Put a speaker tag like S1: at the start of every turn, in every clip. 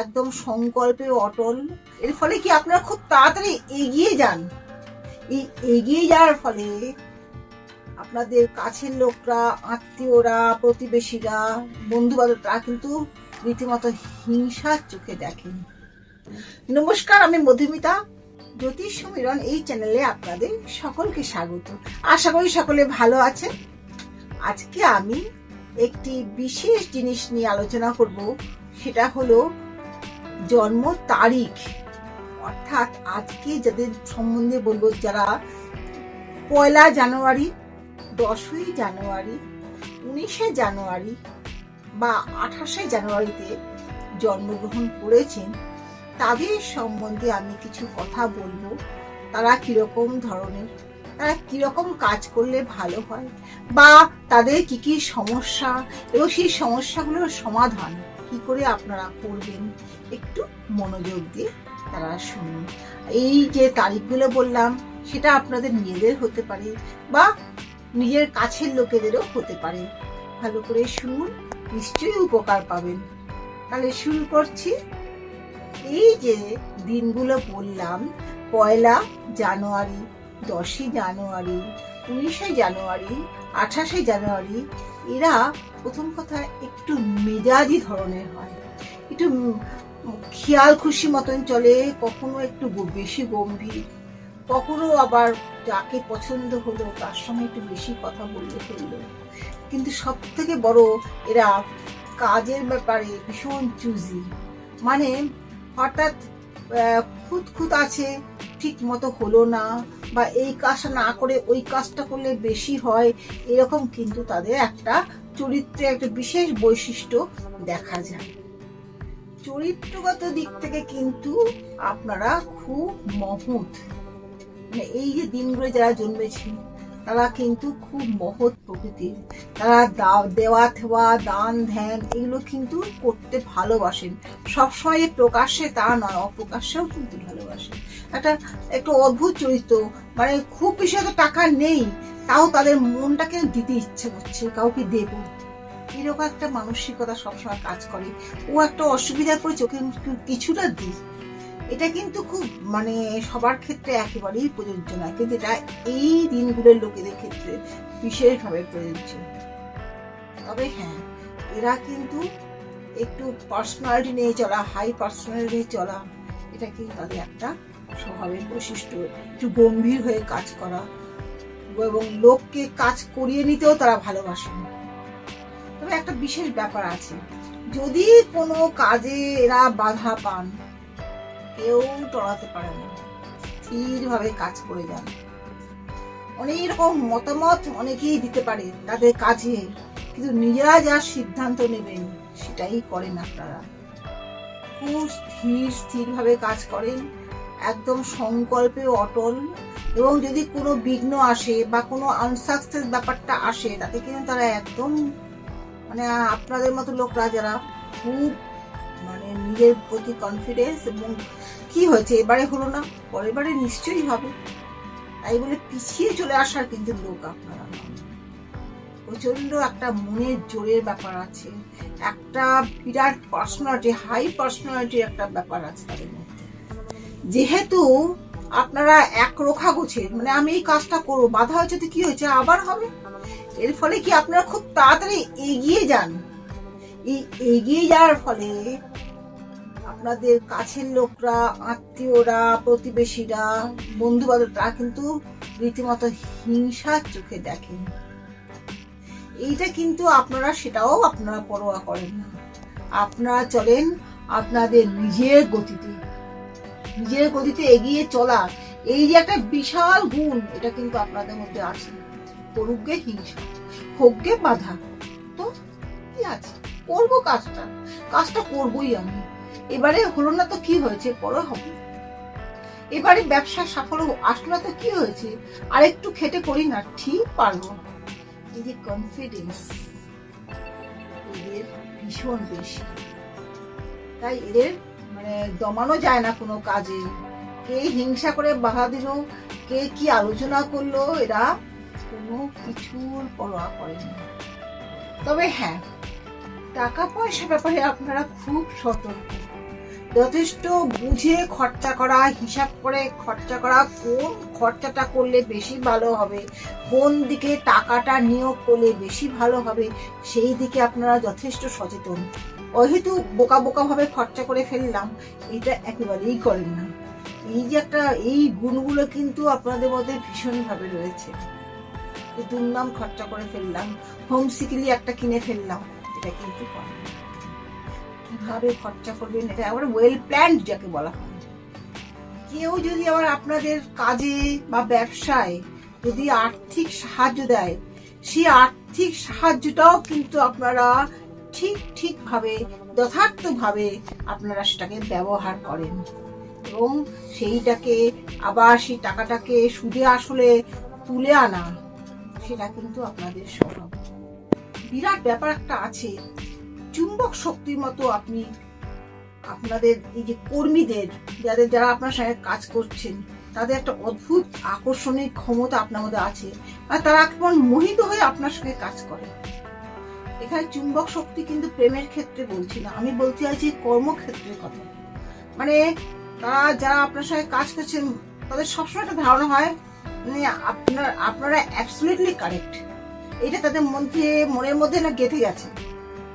S1: একদম সংকল্পে অটল। এর ফলে কি আপনারা খুব তাড়াতাড়ি এগিয়ে যান? এই এগিয়ে যাওয়ার ফলে আপনাদের কাছের লোকরা, আত্মীয়রা, প্রতিবেশীরা বন্ধু তারা কিন্তু রীতিমতো হিংসার চোখে দেখেন। নমস্কার, আমি মধুমিতা। জ্যোতিষ সমীরণ এই চ্যানেলে আপনাদের সকলকে স্বাগত। আশা করি সকলে ভালো আছেন। আজকে আমি একটি বিশেষ জিনিস নিয়ে আলোচনা করব। সেটা হলো জন্ম তারিখ। অর্থাৎ আজকে যাদের সম্বন্ধে বলব, যারা পয়লা জানুয়ারি, দশই জানুয়ারি, উনিশে জানুয়ারি বা আঠাশে জানুয়ারিতে জন্মগ্রহণ করেছেন, তাদের সম্বন্ধে আমি কিছু কথা বলব। তারা কীরকম ধরনের, তারা কীরকম কাজ করলে ভালো হয় বা তাদের কি কি সমস্যা এবং সেই সমস্যাগুলোর সমাধান কি করে আপনারা করবেন একটু মনোযোগ দিয়ে তারা শুনুন। এই যে তারিখগুলো বললাম, সেটা আপনাদের নিজেদের হতে পারে বা নিজের কাছের লোকেদেরও হতে পারে। ভালো করে শুনুন, নিশ্চয়ই উপকার পাবেন। তাহলে শুরু করছি। এই যে দিনগুলো বললাম, পয়লা জানুয়ারি, দশই জানুয়ারি, উনিশে জানুয়ারি, আঠাশে জানুয়ারি, এরা প্রথম কথা একটু মেজাজি ধরনের হয়। একটু খেয়াল খুশি মতন চলে, কখনো একটু বেশি গম্ভীর, কখনো আবার যাকে পছন্দ হলো, তার সঙ্গে একটু বেশি কথা বললে ফেলল। কিন্তু সব থেকে বড় এরা কাজের ব্যাপারে ভীষণ চুজি মানে হঠাৎ খুঁত খুঁত আছে, ঠিক মতো হলো না, বা এই কাজটা না করে ওই কাজটা করলে বেশি হয়, এরকম কিন্তু তাদের একটা চরিত্রে একটা বিশেষ বৈশিষ্ট্য দেখা যায়। চরিত্রগত দিক থেকে কিন্তু আপনারা খুব মহৎ। মানে এই যে দিনগুলো যারা জন্মেছে তারা কিন্তু খুব মহৎ প্রকৃতির। তারা দেওয়া থেওয়া, দান, ধ্যান, এগুলো কিন্তু করতে ভালোবাসেন। সবসময় প্রকাশ্যে তা নয়, অপ্রকাশ্যেও কিন্তু ভালোবাসেন। একটা, একটু অদ্ভুত চরিত্র মানে খুব বেশি হয়তো টাকা নেই তাও তাদের মনটাকে দিতে ইচ্ছে করছে, কাউকে দেব এরকম একটা মানসিকতা সবসময় কাজ করে। ও একটা অসুবিধা করে চোখে কিছুটা দিই। এটা কিন্তু খুব মানে সবার ক্ষেত্রে একেবারেই প্রযোজ্য নয়, কিন্তু এটা এই দিনগুলোর লোকেদের ক্ষেত্রে বিশেষভাবে প্রযোজ্য। তবে হ্যাঁ এরা কিন্তু একটু পার্সোনালিটি নিয়ে চলা হাই পার্সোনালিটি নিয়ে চলা এটা কিন্তু তাদের একটা স্বভাবের বৈশিষ্ট্য। একটু গম্ভীর হয়ে কাজ করা এবং লোককে কাজ করিয়ে নিতেও তারা ভালোবাসেন। তবে একটা বিশেষ ব্যাপার আছে, যদি কোনো কাজে এরা বাধা পান, কেউ টড়াতে পারে না, স্থিরভাবে কাজ করে যান। অনেক রকম মতামত অনেকেই দিতে পারে তাদের কাজে, কিন্তু নিজেরা যা সিদ্ধান্ত নেবেন সেটাই করেন আপনারা। খুব স্থির, স্থিরভাবে কাজ করেন, একদম সংকল্পে অটল এবং যদি কোনো বিঘ্ন আসে বা কোনো আনসাকসেস ব্যাপারটা আসে, তাতে কিন্তু তারা একদম মানে আপনাদের মতো লোকরা যারা খুব মানে নিজের প্রতি কনফিডেন্স এবং কি হয়েছে এবারে হলো না, পরের বারে নিশ্চয়ই হবে। তাই বলে পিছিয়ে চলে আসার কিন্তু লোক আপনারা নন। প্রচণ্ড একটা মনের জোরের ব্যাপার আছে। একটা বিরাট পার্সোনালিটি হাই পার্সোনালিটির একটা ব্যাপার আছে তাদের মধ্যে। যেহেতু আপনারা এক রোখা গোছে মানে আমি এই কাজটা করব। বাধা হয়েছে তো কি হয়েছে? আবার হবে? এর ফলে কি আপনারা খুব তাড়াতাড়ি এগিয়ে যান? এই এগিয়ে যাওয়ার ফলে আপনাদের কাছের লোকরা, আত্মীয়রা, প্রতিবেশীরা বন্ধু বান্ধব তারা কিন্তু রীতিমতো হিংসার চোখে দেখেন। এইটা কিন্তু আপনারা, সেটাও আপনারা পরোয়া করেন না। আপনারা চলেন আপনাদের নিজের গতিতে। নিজের গতিতে এগিয়ে চলা, এই যে একটা বিশাল গুণ, এটা কিন্তু আপনাদের মধ্যে আছে। করুকগে হিংসা হোকগে বাধা। তো কি আছে? করব কাজটা কাজটা করবোই আমি। এবারে হলো না তো কি হয়েছে? পরে হবে। এবারে ব্যবসা সাফল্য আসলো না তো কি হয়েছে? আর একটু খেটে করি না, ঠিক পারব এই যে কনফিডেন্স এদের ভীষণ বেশি। তাই এদের মানে দমানো যায় না কোনো কাজে। কে হিংসা করে বাধা দিল, কে কি আলোচনা করল, এরা কোনো কিছুর পরোয়া করে তবে হ্যাঁ টাকা পয়সা ব্যাপারে আপনারা খুব সতর্ক। যথেষ্ট বুঝে খরচা করা, হিসাব করে খরচা করা, কোন খরচাটা করলে বেশি ভালো হবে, কোন দিকে টাকাটা নিয়োগ করলে বেশি ভালো হবে, সেই দিকে আপনারা যথেষ্ট সচেতন। অহেতু বোকা বোকা ভাবে খরচা করে ফেললাম এটা একেবারেই করেন না। এই যে একটা, এই গুণগুলো কিন্তু আপনাদের মধ্যে ভীষণভাবে রয়েছে। দুমদাম খরচা করে ফেললাম হোম একটা কিনে ফেললাম, এটা কিন্তু কীভাবে খরচা করবেন এটা আবার ওয়েল প্ল্যান্ড যাকে বলা হয়। কেউ যদি আবার আপনাদের কাজে বা ব্যবসায় যদি আর্থিক সাহায্য দেয়, সেই আর্থিক সাহায্যটাও কিন্তু আপনারা ঠিক ঠিকভাবে, যথার্থভাবে আপনারা সেটাকে ব্যবহার করেন। এবং সেইটাকে, আবার সেই টাকাটাকে সুদে আসলে তুলে আনা, সেটা কিন্তু আপনাদের স্বভাব বিরাট ব্যাপার একটা আছে, চুম্বক শক্তির মতো আপনি, আপনাদের এই যে কর্মীদের, যাদের যারা আপনার সঙ্গে কাজ করছেন, তাদের একটা অদ্ভুত আকর্ষণীয় ক্ষমতা আপনার মধ্যে আছে। আর তারা কেমন মোহিত হয়ে আপনার সঙ্গে কাজ করে। এখানে চুম্বক শক্তি কিন্তু প্রেমের ক্ষেত্রে বলছি না। আমি বলতে চাইছি কর্মক্ষেত্রের কথা। মানে তারা যারা আপনার সঙ্গে কাজ করছেন, তাদের সবসময় একটা ধারণা হয় মানে আপনার, আপনারা অ্যাবসলিউটলি কারেক্ট এটা তাদের মধ্যে, মনের মধ্যে না গেঁথে গেছে।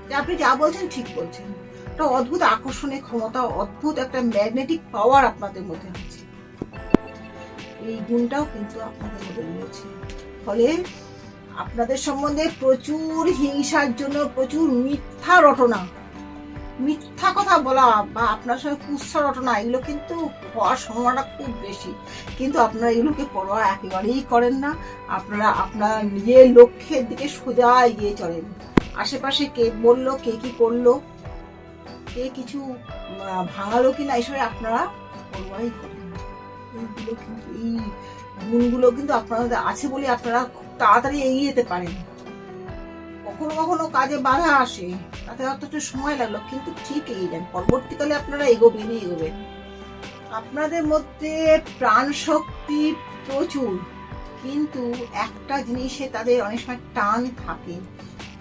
S1: যে আপনি যা বলছেন, ঠিক বলছেন। একটা অদ্ভুত আকর্ষণীয় ক্ষমতা, অদ্ভুত একটা ম্যাগনেটিক পাওয়ার আপনাদের মধ্যে আছে। এই গুণটাও কিন্তু আপনাদের মধ্যে রয়েছে। ফলে আপনাদের সম্বন্ধে প্রচুর হিংসার জন্য প্রচুর মিথ্যা রটনা। মিথ্যা কথা বলা বা আপনার সঙ্গে কুৎসা রটনা, এগুলো কিন্তু হওয়ার সম্ভাবনা খুব বেশি। কিন্তু আপনারা এগুলোকে পরোয়া একেবারেই করেন না। আপনারা আপনার নিজের লক্ষ্যের দিকে সোজা এগিয়ে চলেন। আশেপাশে কে বলল, কে কি করল, কে কিছু ভাঙালো কিনা, এসবে আপনারা পরোয়াই করেন। এইগুলো কিন্তু এই গুণগুলো কিন্তু আপনাদের আছে বলে আপনারা তাড়াতাড়ি এগিয়ে যেতে পারেন কখনো কখনো কাজে বাধা আসে, তাতে হয়তো সময় লাগল, কিন্তু ঠিক এগিয়ে যান। পরবর্তীকালে আপনারা এগোবেনই এগোবেন আপনাদের মধ্যে প্রাণ শক্তি প্রচুর, কিন্তু একটা জিনিসে তাদের অনেক সময় টান থাকে।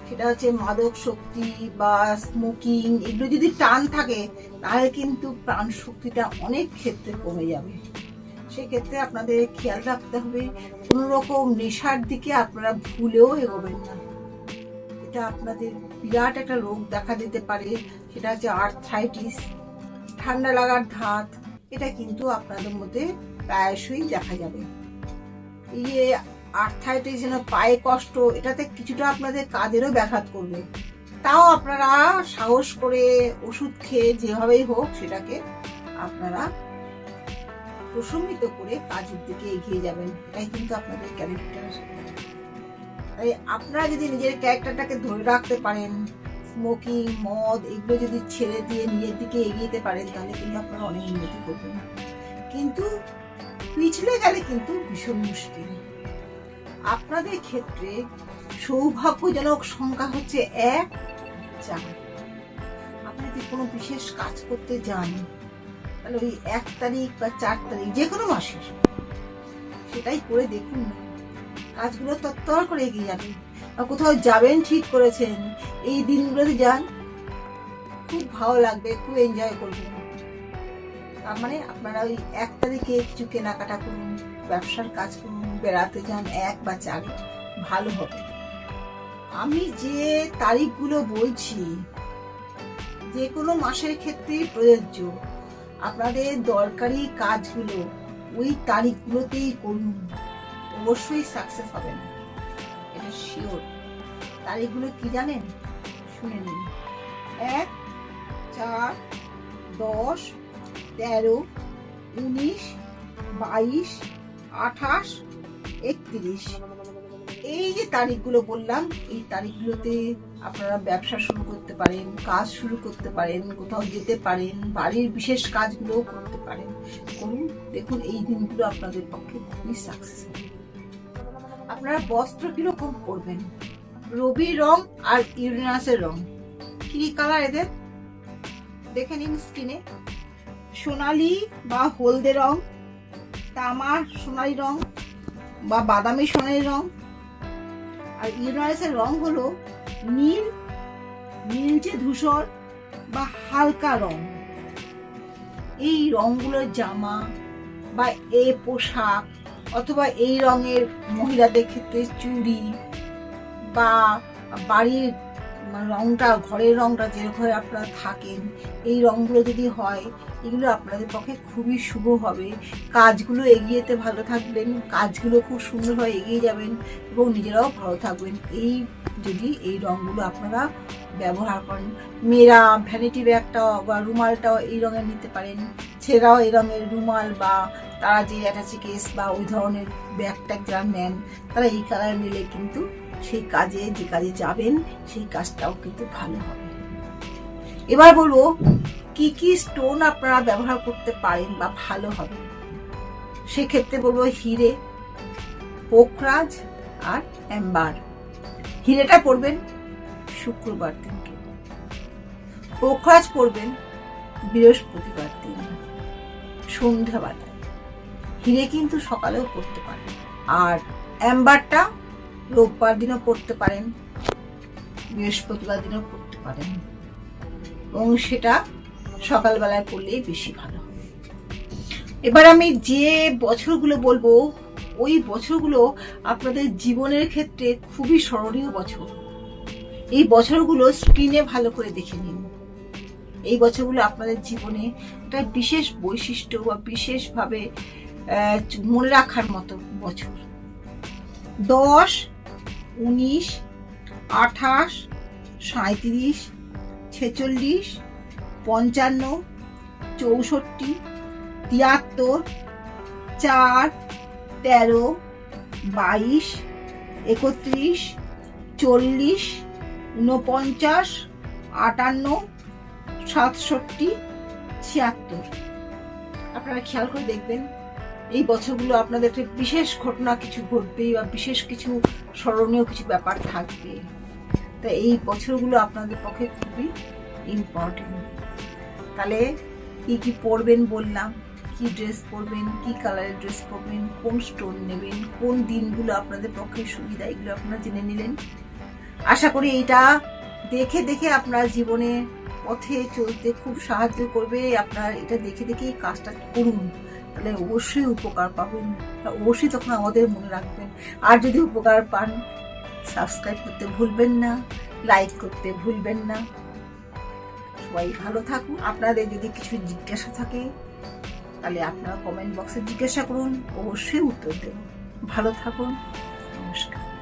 S1: সেটা হচ্ছে মাদক শক্তি বা স্মোকিং এগুলো যদি টান থাকে, তাহলে কিন্তু প্রাণ শক্তিটা অনেক ক্ষেত্রে কমে যাবে। সেক্ষেত্রে আপনাদের খেয়াল রাখতে হবে, কোন রকম নেশার দিকে আপনারা ভুলেও এগোবেন না। এটা আপনাদের বিরাট একটা রোগ দেখা দিতে পারে, সেটা হচ্ছে আর্থ্রাইটিস ঠান্ডা লাগার ধাত এটা কিন্তু আপনাদের মধ্যে প্রায়শই দেখা যাবে। এই যে আর্থ্রাইটিস যেন পায়ে কষ্ট, এটাতে কিছুটা আপনাদের কাজেরও ব্যাঘাত করবে। তাও আপনারা সাহস করে ওষুধ খেয়ে যেভাবেই হোক সেটাকে আপনারা প্রশমিত করে কাজের দিকে এগিয়ে যাবেন। এটাই কিন্তু আপনাদের ক্যারেক্টার তাই আপনারা যদি নিজের ক্যারেক্টারটাকে ধরে রাখতে পারেন স্মোকিং মদ, এগুলো যদি ছেড়ে দিয়ে নিজের দিকে এগিয়ে যেতে পারেন, তাহলে কিন্তু আপনারা অনেক উন্নতি করবেন। কিন্তু পিছলে গেলে কিন্তু ভীষণ মুশকিল। আপনাদের ক্ষেত্রে সৌভাগ্যজনক সংখ্যা হচ্ছে এক চার। আপনি যদি কোনো বিশেষ কাজ করতে যান তাহলে ওই এক তারিখ বা চার তারিখ, যে কোনো মাসের সেটাই করে দেখুন। না কাজগুলো তত্তর করে এগিয়ে যাবে আর কোথাও যাবেন ঠিক করেছেন, এই দিনগুলোতে যান। খুব ভালো লাগবে, খুব এনজয় করবেন। তার মানে আপনারা ওই এক তারিখে কিছু কেনাকাটা করুন, ব্যবসার কাজ করুন, বেড়াতে যান এক বা চারে, ভালো হবে। আমি যে তারিখগুলো বলছি, যে কোনো মাসের ক্ষেত্রেই প্রযোজ্য। আপনাদের দরকারি কাজগুলো ওই তারিখগুলোতেই করুন। অবশ্যই সাকসেস হবেন এটা শিওর তারিখগুলো কি জানেন? শুনে নিন। এক, চার, দশ, তেরো, উনিশ, বাইশ, আঠাশ, একত্রিশ। এই যে তারিখগুলো বললাম, এই তারিখগুলোতে আপনারা ব্যবসা শুরু করতে পারেন, কাজ শুরু করতে পারেন, কোথাও যেতে পারেন, বাড়ির বিশেষ কাজগুলোও করতে পারেন। করুন, দেখুন এই দিনগুলো আপনাদের পক্ষে খুবই সাকসেস হবে আপনারা বস্ত্র কীরকম পরবেন? রবি রং আর ইউরেনাসের রং। কি কালার এদের? দেখে নিন স্কিনে সোনালি বা হলদে রং, তামার সোনালি রং বা বাদামি সোনালি রং আর ইউরেনাসের রং হলো নীল নীলচে ধূসর বা হালকা রং। এই রঙগুলোর জামা বা এ পোশাক অথবা এই রঙের মহিলাদের ক্ষেত্রে চুড়ি বা বাড়ির রংটা, ঘরের রংটা যে ঘরে আপনারা থাকেন, এই রংগুলো যদি হয়, এগুলো আপনাদের পক্ষে খুবই শুভ হবে। কাজগুলো এগিয়ে যেতে ভালো থাকবেন, কাজগুলো খুব সুন্দরভাবে এগিয়ে যাবেন এবং নিজেরাও ভালো থাকবেন। এই যদি এই রংগুলো আপনারা ব্যবহার করেন। মেয়েরা ভ্যানিটি ব্যাগটাও বা রুমালটাও এই রঙের নিতে পারেন। ছেলেরাও এই রঙের রুমাল বা তারা যে অ্যাটাচি কেস বা ওই ধরনের ব্যাগ ট্যাগ যারা নেন, তারা এই কালার নিলে কিন্তু সেই কাজে, যে কাজে যাবেন, সেই কাজটাও কিন্তু ভালো হবে। এবার বলব, কি কি স্টোন আপনারা ব্যবহার করতে পারেন বা ভালো হবে? সেক্ষেত্রে বলব হিরে, পোখরাজ আর অ্যাম্বার হিরেটা পরবেন শুক্রবার দিনকে। পোখরাজ পরবেন বৃহস্পতিবার দিন সন্ধ্যাবেলায় হিরে কিন্তু সকালেও পড়তে পারেন। আর অ্যাম্বারটা রোববার দিনও পড়তে পারেন, বৃহস্পতিবার দিনও পড়তে পারেন। এবং সেটা সকালবেলায় পড়লেই বেশি ভালো এবার আমি যে বছরগুলো বলব, ওই বছরগুলো আপনাদের জীবনের ক্ষেত্রে খুবই স্মরণীয় বছর। এই বছরগুলো স্ক্রিনে ভালো করে দেখে নিন। এই বছরগুলো আপনাদের জীবনে একটা বিশেষ বৈশিষ্ট্য বা বিশেষভাবে মনে রাখার মতো বছর। দশ উনিশ, আঠাশ সাঁত্রিশ ছেচল্লিশ, পঞ্চান্ন, চৌষট্টি, তিয়াত্তর, চার, তেরো, বাইশ, একত্রিশ, চল্লিশ, ঊনপঞ্চাশ, আটান্ন, সাতষট্টি, ছিয়াত্তর। আপনারা খেয়াল করে দেখবেন, এই বছরগুলো আপনাদের একটা বিশেষ ঘটনা কিছু ঘটবে বা বিশেষ কিছু স্মরণীয় কিছু ব্যাপার থাকবে। তা এই বছরগুলো আপনাদের পক্ষে খুবই ইম্পর্টেন্ট তাহলে কী কী পরবেন বললাম? কি ড্রেস পরবেন? কি কালারের ড্রেস পরবেন? কোন স্টোন নেবেন? কোন দিনগুলো আপনাদের পক্ষে সুবিধা? এগুলো আপনারা জেনে নিলেন। আশা করি এটা দেখে দেখে আপনার জীবনে পথে চলতে খুব সাহায্য করবে। আপনার এটা দেখে দেখে এই কাজটা করুন। তাহলে অবশ্যই উপকার পাবেন। অবশ্যই তখন আমাদের মনে রাখবেন। আর যদি উপকার পান সাবস্ক্রাইব করতে ভুলবেন না লাইক করতে ভুলবেন না। সবাই ভালো থাকুন। আপনাদের যদি কিছু জিজ্ঞাসা থাকে, তাহলে আপনারা কমেন্ট বক্সে জিজ্ঞাসা করুন। অবশ্যই উত্তর দেব। ভালো থাকুন। নমস্কার।